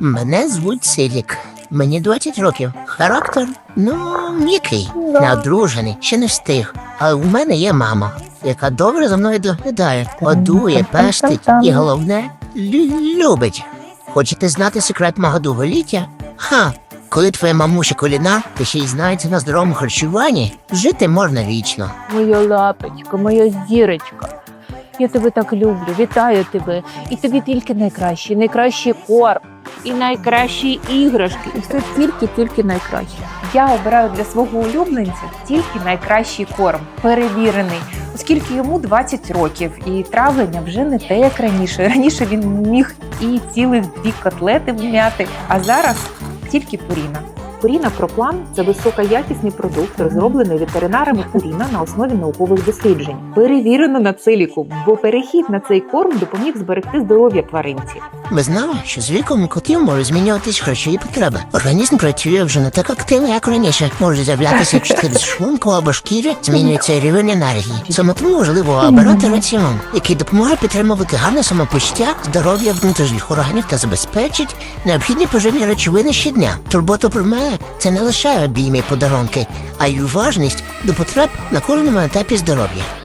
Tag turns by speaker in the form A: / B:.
A: Мене звуть Силік. Мені 20 років. Характер, ну, м'який, не одружений, ще не встиг. Але у мене є мама, яка добре за мною доглядає, годує, пестить і головне любить. Хочете знати секрет мого довголіття? Ха! Коли твоя мамуся кулінар, ти ще й знається на здоровому харчуванні, жити можна вічно.
B: Моя лапочка, моя зірочка. Я тебе так люблю, вітаю тебе. І тобі тільки найкраще, найкращий корм, і найкращі іграшки. І все тільки-тільки найкраще. Я обираю для свого улюбленця тільки найкращий корм, перевірений, оскільки йому 20 років, і травлення вже не те, як раніше. Раніше він міг і цілих дві котлети вм'яти, а зараз тільки пуріна. Пуріна Проплан це високоякісний продукт, розроблений ветеринарами Пуріна на основі наукових досліджень. Перевірено на целіку, бо перехід на цей корм допоміг зберегти здоров'я тваринці.
A: Ви знали, що з віком котів можуть змінюватись харчові потреби. Організм працює вже не так активно, як раніше. Може з'являтися через шлунку або шкіри, змінюється рівень енергії. Саме тому важливо обирати раціон, який допомагає підтримувати гарне самопочуття, здоров'я внутрішніх органів та забезпечить необхідні поживні речовини щодня. Турбота про мене це не лише обійми і подарунки, а й уважність до потреб на кожному етапі здоров'я.